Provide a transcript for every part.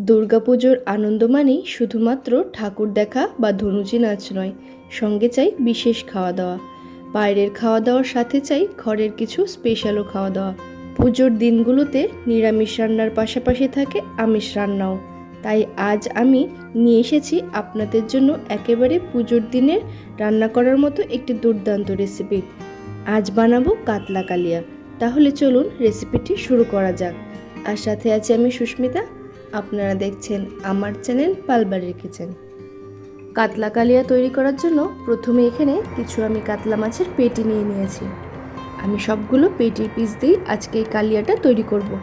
দুর্গাপুজোর আনন্দ মানেই শুধুমাত্র ঠাকুর দেখা বা ধনুচি নাচ নয়, সঙ্গে চাই বিশেষ খাওয়া দাওয়া বাইরের খাওয়া দাওয়ার সাথে চাই ঘরের কিছু স্পেশালও খাওয়া দাওয়া পুজোর দিনগুলোতে নিরামিষ রান্নার পাশাপাশি থাকে আমিষ রান্নাও। তাই আজ আমি নিয়ে এসেছি আপনাদের জন্য একেবারে পুজোর দিনের রান্না করার মতো একটি দুর্দান্ত রেসিপি। আজ বানাবো কাতলা কালিয়া। তাহলে চলুন রেসিপিটি শুরু করা যাক। আর সাথে আছি আমি সুস্মিতা। আপনারা দেখছেন আমার চ্যানেল পালবাড়ির কিচেন। কাতলা কালিয়া তৈরি করার জন্য প্রথমে এখানে কিছু আমি কাতলা মাছের পেটি নিয়ে নিয়েছি। আমি সবগুলো পেটির পিস দিয়েই আজকে এই কালিয়াটা তৈরি করব।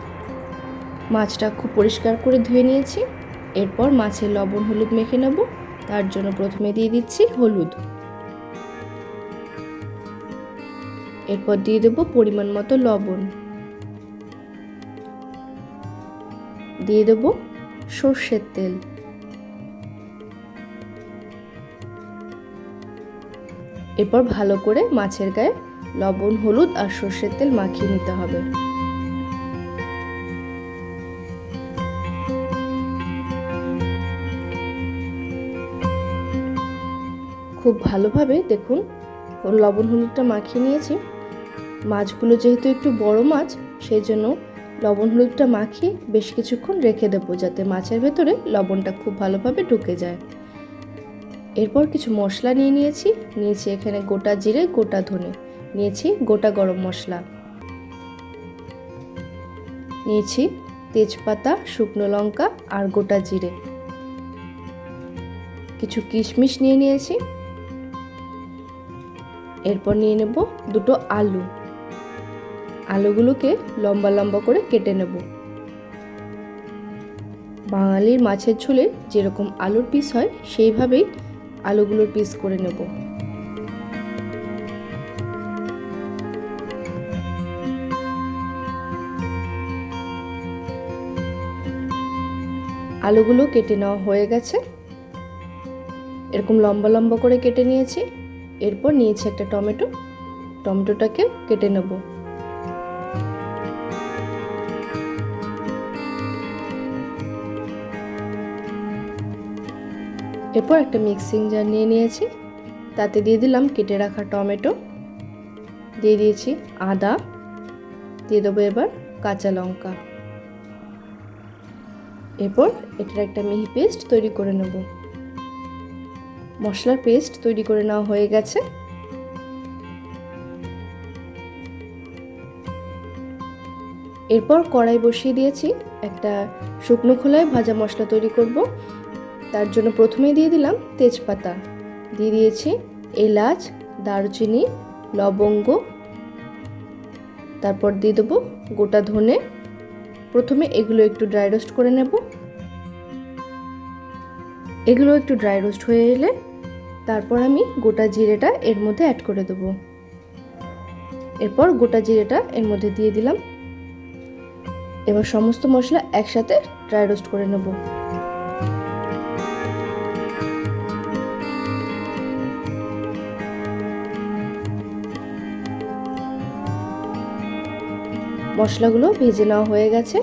মাছটা খুব পরিষ্কার করে ধুয়ে নিয়েছি। এরপর মাছের লবণ হলুদ মেখে নেব। তার জন্য প্রথমে দিয়ে দিচ্ছি হলুদ। এরপর দিয়ে দেবো পরিমাণ মতো লবণ। দিয়ে দেব সর্ষের তেল। এরপর ভালো করে মাছের গায়ে লবণ, হলুদ আর সর্ষের তেল মাখিয়ে নিতে হবে। খুব ভালোভাবে দেখুন, লবণ, হলুদটা মাখিয়ে নিয়েছি। মাছগুলো যেহেতু একটু বড় মাছ, সেই জন্য লবণ হলুদটা মাখিয়ে বেশ কিছুক্ষণ রেখে দেবো যাতে মাছের ভেতরে লবণটা খুব ভালোভাবে ঢুকে যায়। এরপর কিছু মশলা নিয়ে নিয়েছি। নিয়েছি এখানে গোটা জিরে, গোটা ধনে। নিয়েছি গোটা গরম মশলা। নিয়েছি তেজপাতা, শুকনো লঙ্কা আর গোটা জিরে। কিছু কিশমিশ নিয়ে নিয়েছি। এরপর নিয়ে নেব দুটো আলু। আলুগুলোকে লম্বা লম্বা করে কেটে নেব। বাঙালির মাছের ঝোলে যেরকম আলুর পিস হয়, সেইভাবেই আলুগুলোর পিস করে নেব। আলুগুলো কেটে নেওয়া হয়ে গেছে। এরকম লম্বা লম্বা করে কেটে নিয়েছি। এরপর নিয়েছি একটা টমেটো। টমেটোটাকে কেটে নেব। এরপর একটা মিক্সিং জার নিয়ে নিয়েছি। তাতে দিয়ে দিলাম কেটে রাখা টমেটো। দিয়ে দিয়েছি আদা। দিয়ে দেবো এবার কাঁচা লঙ্কা। এরপর এটার একটা মিহি পেস্ট তৈরি করে নেব। মশলার পেস্ট তৈরি করে নেওয়া হয়ে গেছে। এরপর কড়াই বসিয়ে দিয়েছি একটা শুকনো খোলায় ভাজা মশলা তৈরি করব। তার জন্য প্রথমে দিয়ে দিলাম তেজপাতা। দিয়ে দিয়েছি এলাচ, দারুচিনি, লবঙ্গ। তারপর দিয়ে দেবো গোটা ধনে। প্রথমে এগুলো একটু ড্রাই রোস্ট করে নেব। এগুলো একটু ড্রাই রোস্ট হয়ে এলে তারপর আমি গোটা জিরেটা এর মধ্যে অ্যাড করে দেবো। এরপর গোটা জিরেটা এর মধ্যে দিয়ে দিলাম। এবার সমস্ত মশলা একসাথে ড্রাই রোস্ট করে নেব। মশলাগুলো ভেজে নেওয়া হয়ে গেছে।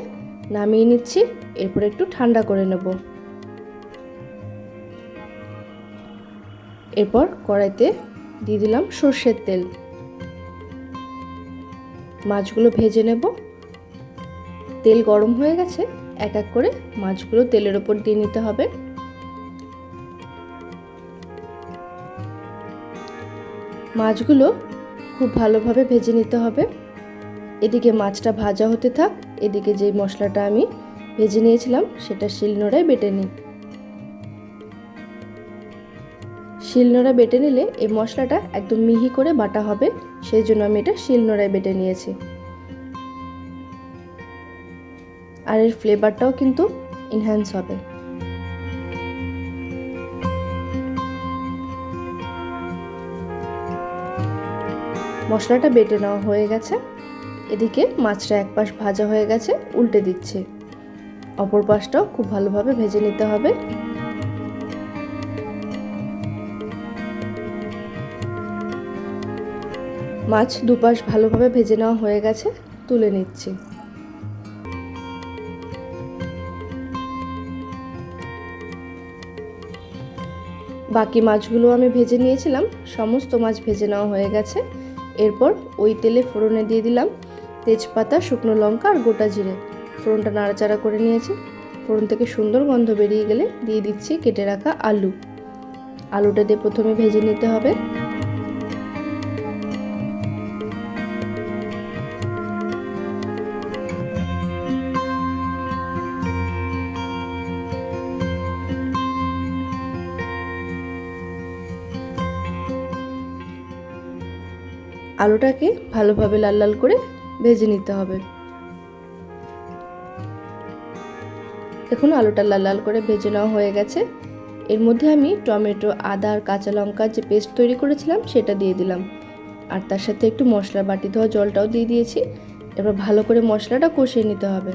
নামিয়ে নিচ্ছি, এরপর একটু ঠান্ডা করে নেব। এরপর কড়াইতে দিয়ে দিলাম সর্ষের তেল। মাছগুলো ভেজে নেব। তেল গরম হয়ে গেছে, এক এক করে মাছগুলো তেলের ওপর দিয়ে নিতে হবে। মাছগুলো খুব ভালোভাবে ভেজে নিতে হবে। এদিকে মাছটা ভাজা হতে থাক, এদিকে যে মশলাটা আমি ভেজে নিয়েছিলাম সেটা শিলনোড়ায় বেটে নিই। শিলনোড়া বেটে নিলে এই মশলাটা একদম মিহি করে বাটা হবে, সেই জন্য আমি এটা শিলনোড়ায় বেটে নিয়েছি। আর এর ফ্লেভারটাও কিন্তু ইনহ্যান্স হবে। মশলাটা বেটে নেওয়া হয়ে গেছে। এদিকে মাছটা এক পাশ ভাজা হয়ে গেছে, উল্টে দিচ্ছে। অপর পাশটাও খুব ভালোভাবে ভেজে নিতে হবে। মাছ দুপাশ ভালোভাবে ভেজে নেওয়া হয়ে গেছে, তুলে নিচ্ছি। বাকি মাছগুলো আমি ভেজে নিয়েছিলাম, সমস্ত মাছ ভেজে নেওয়া হয়ে গেছে। এরপর ওই তেলে ফোড়নে দিয়ে দিলাম। তেজপাতা, শুকনো লঙ্কা আর গোটা জিরে। ফোড়নটা নাড়াচাড়া করে নিয়েছি। ফোড়ন থেকে সুন্দর গন্ধ বেরিয়ে গেলে দিয়ে দিচ্ছি কেটে রাখা আলু। আলুটা দিয়ে প্রথমে ভেজে নিতে হবে। আলুটাকে ভালোভাবে লাল লাল করে ভেজে নিতে হবে। দেখুন, আলুটা লাল লাল করে ভেজে নেওয়া হয়ে গেছে। এর মধ্যে আমি টমেটো, আদা আর কাঁচা লঙ্কার যে পেস্ট তৈরি করেছিলাম, সেটা দিয়ে দিলাম। আর তার সাথে একটু মশলা বাটি ধোয়া জলটাও দিয়ে দিয়েছি। এবার ভালো করে মশলাটা কষিয়ে নিতে হবে।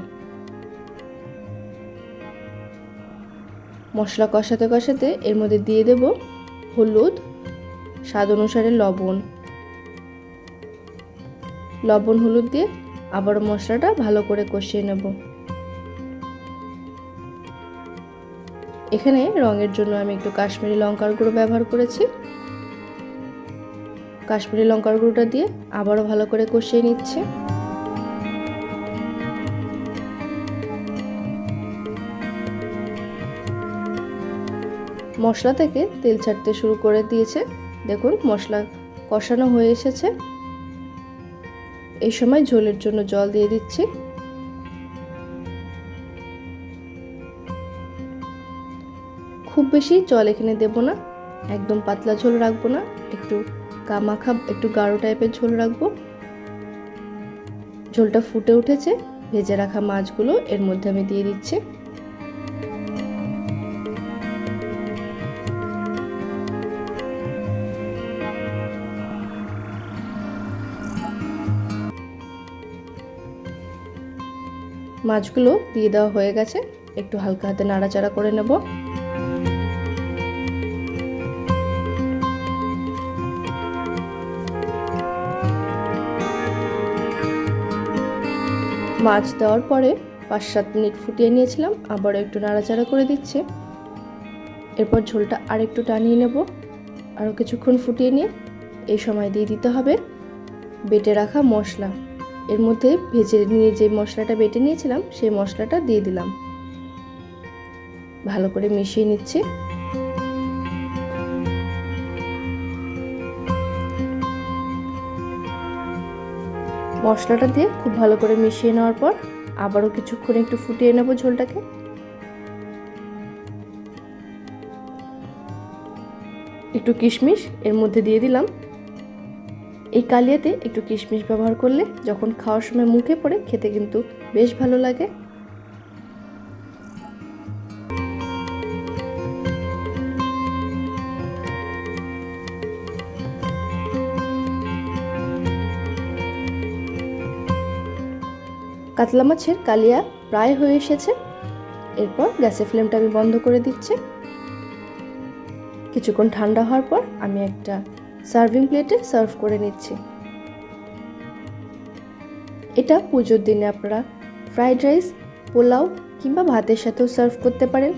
মশলা কষাতে কষাতে এর মধ্যে দিয়ে দেব হলুদ, স্বাদ অনুসারে লবণ। লবণ, হলুদ দিয়ে আবারও মশলাটা ভালো করে কষিয়ে নেব। এখানে রঙের জন্য আমি একটু কাশ্মীরি লঙ্কার গুঁড়ো ব্যবহার করেছি। কাশ্মীরি লঙ্কার গুঁড়োটা দিয়ে আবারও ভালো করে কষিয়ে নিচ্ছে। মশলা থেকে তেল ছাড়তে শুরু করে দিয়েছে। দেখুন, মশলা কষানো হয়ে এসেছে। এই সময় ঝোলের জন্য জল দিয়ে দিচ্ছি। খুব বেশি জল এখানে দেব না। একদম পাতলা ঝোল রাখব না। একটু কামাখা একটু গাঢ় টাইপের ঝোল রাখব। ঝোলটা ফুটে উঠেছে। ভেজে রাখা মাছগুলো এর মধ্যে আমি দিয়ে দিচ্ছি। মাছগুলো দিয়ে দেওয়া হয়ে গেছে। একটু হালকা হাতে নাড়াচাড়া করে নেব। মাছ দেওয়ার পরে পাঁচ সাত মিনিট ফুটিয়ে নিয়েছিলাম। আবারও একটু নাড়াচাড়া করে দিচ্ছে। এরপর ঝোলটা আর একটু টানিয়ে নেব। আরও কিছুক্ষণ ফুটিয়ে নিয়ে এই সময় দিয়ে দিতে হবে। বেটে রাখা মশলা। এর মধ্যে ভেজে নিয়ে যে মশলাটা বেটে নিয়েছিলাম, সেই মশলাটা দিয়ে দিলাম। ভালো করে মিশিয়ে নিচ্ছি। মশলাটা দিয়ে খুব ভালো করে মিশিয়ে নেওয়ার পর আবারও কিছুক্ষণ একটু ফুটিয়ে নেব ঝোলটাকে। একটু কিশমিশ এর মধ্যে দিয়ে দিলাম। এই কালিয়াতে একটু কিশমিশ ব্যবহার করলে যখন খাওয়ার সময় মুখে পড়ে খেতে কিন্তু বেশ ভালো লাগে। কাতলা মাছের কালিয়া প্রায় হয়ে এসেছে। এরপর গ্যাসের ফ্লেমটা আমি বন্ধ করে দিচ্ছি। কিছুক্ষণ ঠান্ডা হওয়ার পর আমি একটা সার্ভিং প্লেটে সার্ভ করে নিচ্ছি। এটা পুজোর দিনে আপনারা ফ্রাইড রাইস, পোলাও কিংবা ভাতের সাথেও সার্ভ করতে পারেন।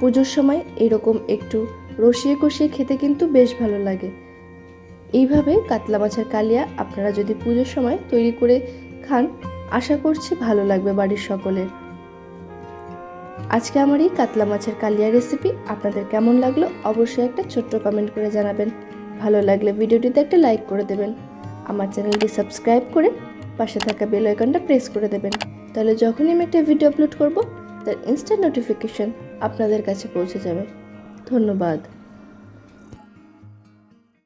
পুজোর সময় এরকম একটু রসিয়ে কষিয়ে খেতে কিন্তু বেশ ভালো লাগে। এইভাবে কাতলা মাছের কালিয়া আপনারা যদি পুজোর সময় তৈরি করে খান, আশা করছি ভালো লাগবে বাড়ির সকলের। আজকে আমার এই কাতলা মাছের কালিয়া রেসিপি আপনাদের কেমন লাগল অবশ্যই একটা ছোট্ট কমেন্ট করে জানাবেন। ভালো লাগলে ভিডিওটিতে একটা লাইক করে দেবেন। আমার চ্যানেলটি সাবস্ক্রাইব করে পাশে থাকা বেল আইকনটা প্রেস করে দেবেন। তাহলে যখনই আমি একটা ভিডিও আপলোড করব, তার ইনস্ট্যান্ট নোটিফিকেশন আপনাদের কাছে পৌঁছে যাবে। ধন্যবাদ।